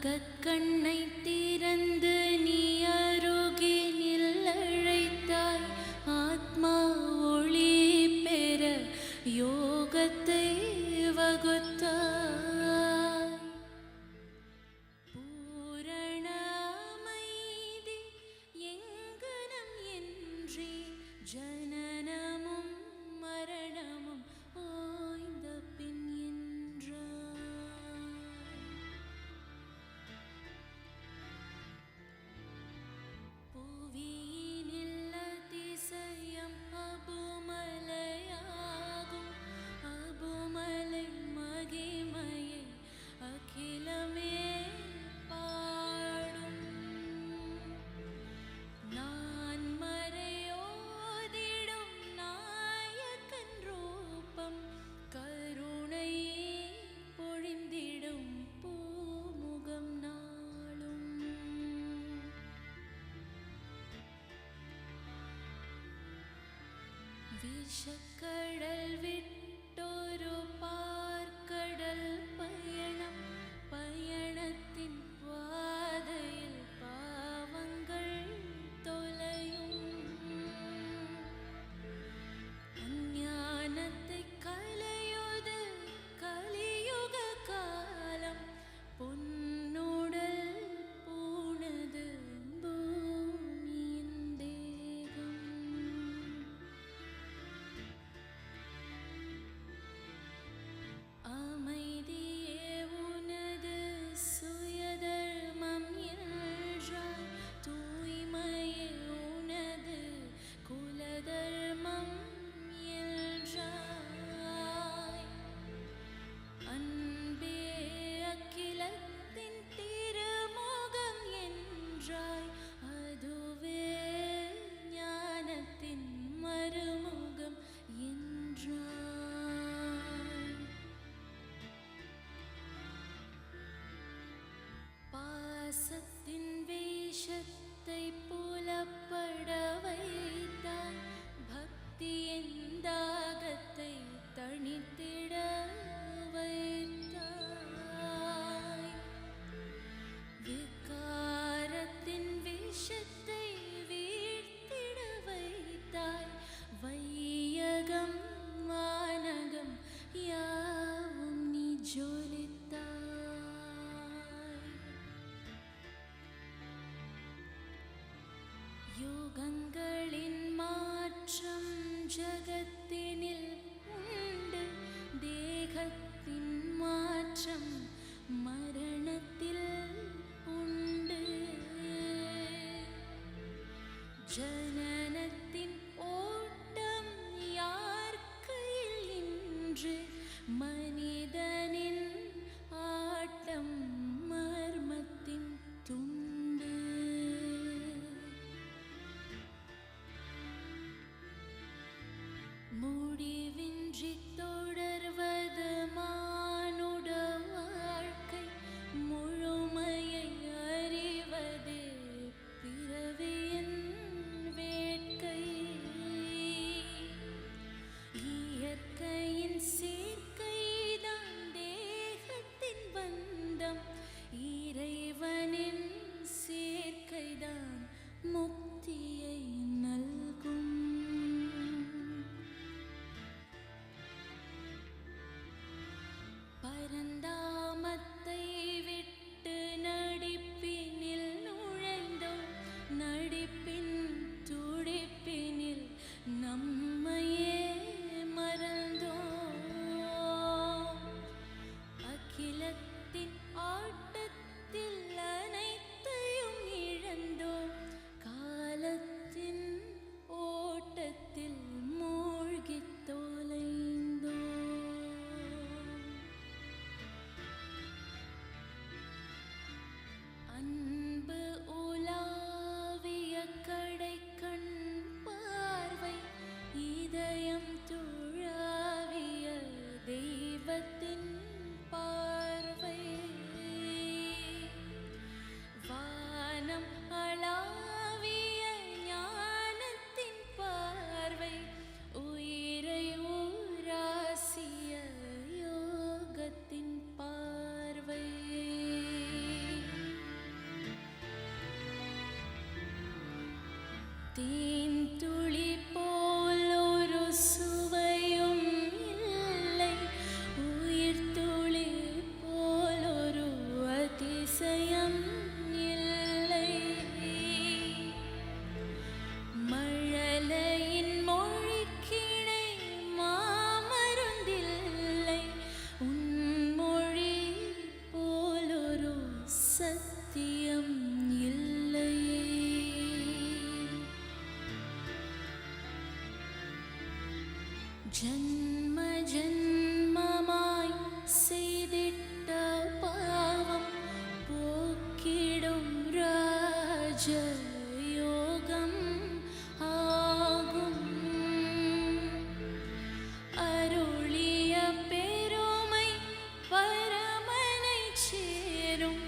அகக்கண்ணை திறந்து விஷக்கடல் விட்டு வெளிச்சத்தை புலப்ப யுகங்களின் மாற்றம் ஜகத்தினில் உண்டு. தேகத்தின் மாற்றம் மரணத்தில் உண்டு. ஜன ti രാജയോഗം ആകും. അരുളിയ പെരുമൈ പരമனை சேரும்